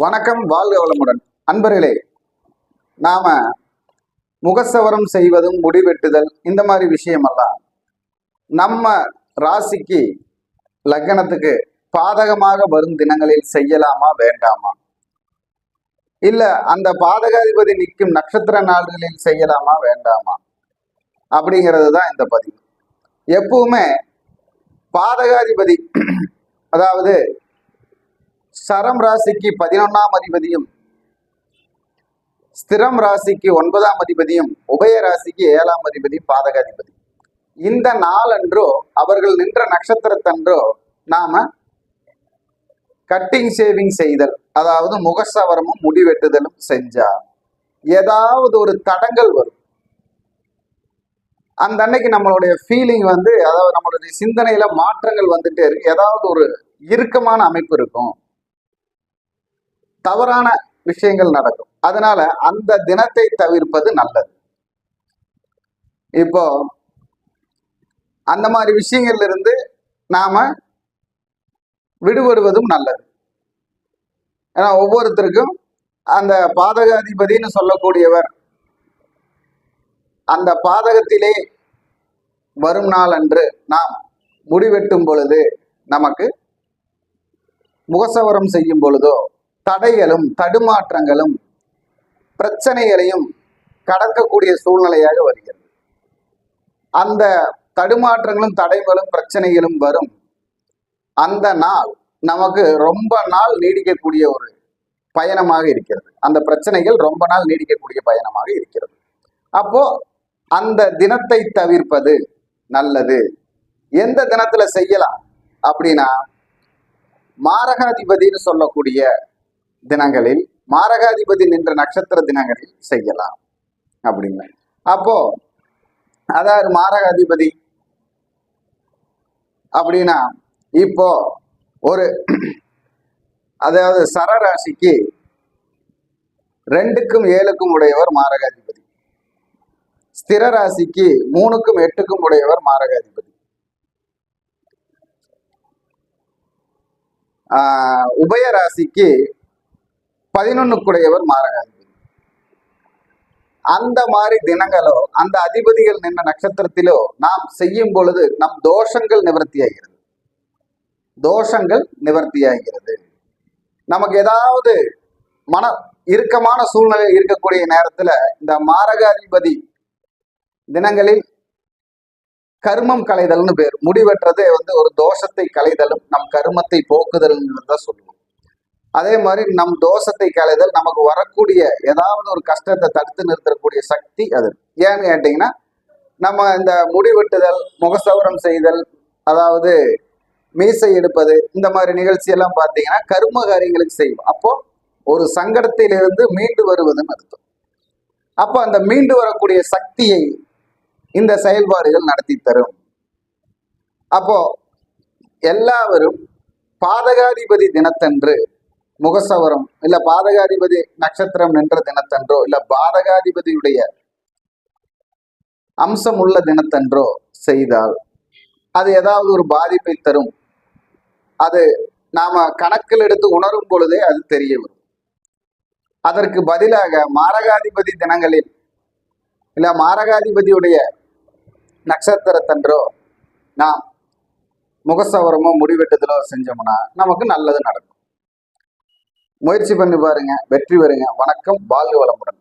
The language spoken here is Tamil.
வணக்கம் வாழ்க வளமுடன். அன்பர்களே நாம முகசவரம் செய்வதும் முடிவெட்டுதல் இந்த மாதிரி விஷயமெல்லாம் நம்ம ராசிக்கு லக்னத்துக்கு பாதகமாக வரும் தினங்களில் செய்யலாமா வேண்டாமா? இல்ல அந்த பாதகாதிபதி நிற்கும் நட்சத்திர நாள்களில் செய்யலாமா வேண்டாமா? அப்படிங்கிறது தான் இந்த பதிவு. எப்பவுமே பாதகாதிபதி அதாவது சரம் ராசிக்கு பதினொன்னாம் அதிபதியும் ஸ்திரம் ராசிக்கு ஒன்பதாம் அதிபதியும் உபய ராசிக்கு ஏழாம் அதிபதி பாதகாதிபதி. இந்த நாளன்றோ அவர்கள் நின்ற நட்சத்திரத்தன்றோ நாம கட்டிங் ஷேவிங் செய்தல் அதாவது முகசவரமும் முடிவெட்டுதலும் செஞ்சா ஏதாவது ஒரு தடங்கள் வரும். அந்த அன்னைக்கு நம்மளுடைய ஃபீலிங் வந்து அதாவது நம்மளுடைய சிந்தனையில மாற்றங்கள் வந்துட்டே இருக்கு. ஏதாவது ஒரு இறுக்கமான அமைப்பு இருக்கும். தவறான விஷயங்கள் நடக்கும். அதனால அந்த தினத்தை தவிர்ப்பது நல்லது. இப்போ அந்த மாதிரி விஷயங்கள்ல இருந்து நாம விடுபடுவதும் நல்லது. ஏன்னா ஒவ்வொருத்தருக்கும் அந்த பாதகாதிபதினு சொல்லக்கூடியவர் அந்த பாதகத்திலே வரும் நாள் அன்று நாம் முடிவெட்டும் பொழுது நமக்கு முகசவரம் செய்யும் பொழுதோ தடைகளும் தடுமாற்றங்களும் பிரச்சனைகளையும் கடக்கக்கூடிய சூழ்நிலையாக வருகிறது. அந்த தடுமாற்றங்களும் தடைகளும் பிரச்சனைகளும் வரும். அந்த நாள் நமக்கு ரொம்ப நாள் நீடிக்கக்கூடிய ஒரு பயணமாக இருக்கிறது. அந்த பிரச்சனைகள் ரொம்ப நாள் நீடிக்கக்கூடிய பயணமாக இருக்கிறது. அப்போ அந்த தினத்தை தவிர்ப்பது நல்லது. எந்த தினத்துல செய்யலாம்? அப்படின்னா மாரகாதிபதினு சொல்லக்கூடிய தினங்களில் மாரகாதிபதி நின்ற நட்சத்திர தினங்களில் செய்யலாம் அப்படின்னு அப்போ அதாவது மாரகாதிபதி அப்படின்னா இப்போ ஒரு அதாவது சரராசிக்கு ரெண்டுக்கும் ஏழுக்கும் உடையவர் மாரகாதிபதி. ஸ்திர ராசிக்கு மூணுக்கும் எட்டுக்கும் உடையவர் மாரகாதிபதி. ஆஹ் உபய ராசிக்கு பதினொன்னுக்குடையவர் மாரகாதிபதி அந்த மாதிரி தினங்களோ அந்த அதிபதிகள் நின்ற நட்சத்திரத்திலோ நாம் செய்யும் பொழுது நம் தோஷங்கள் நிவர்த்தியாகிறது. தோஷங்கள் நிவர்த்தியாகிறது. நமக்கு ஏதாவது மன இறுக்கமான சூழ்நிலை இருக்கக்கூடிய நேரத்துல இந்த மாரகாதிபதி தினங்களில் கர்மம் களைதல்னு பேர். முடிவெற்றது வந்து ஒரு தோஷத்தை களைதலும் நம் கருமத்தை போக்குதல் தான் சொல்லுவோம். அதே மாதிரி நம் தோஷத்தை களைதல் நமக்கு வரக்கூடிய ஏதாவது ஒரு கஷ்டத்தை தடுத்து நிறுத்தக்கூடிய சக்தி அது. ஏன்னு கேட்டீங்கன்னா நம்ம இந்த முடிவெட்டுதல் முகசவரம் செய்தல் அதாவது மீசை எடுப்பது இந்த மாதிரி நிகழ்ச்சி எல்லாம் பார்த்தீங்கன்னா கர்ம காரியங்களுக்கு செய்யும் அப்போ ஒரு சங்கடத்திலிருந்து மீண்டு வருவதுன்னு அர்த்தம். அப்போ அந்த மீண்டு வரக்கூடிய சக்தியை இந்த செயல்பாடுகள் நடத்தி தரும். அப்போ எல்லாவரும் பாதகாதிபதி தினத்தன்று முகசவரம் இல்ல பாதகாதிபதி நட்சத்திரம் நின்ற தினத்தன்றோ இல்ல பாதகாதிபதியுடைய அம்சம் உள்ள தினத்தன்றோ செய்தால் அது ஏதாவது ஒரு பாதிப்பை தரும். அது நாம கணக்கில் எடுத்து உணரும் பொழுதே அது தெரிய வரும். அதற்கு பதிலாக மாரகாதிபதி தினங்களில் இல்ல மாரகாதிபதியுடைய நட்சத்திரத்தன்றோ நாம் முகசவரமோ முடிவெட்டுதலோ செஞ்சோம்னா நமக்கு நல்லது நடக்கும். முயற்சி பண்ணி பாருங்க வெற்றி பெறுங்க. வணக்கம் வாழ்க வளமுடன்.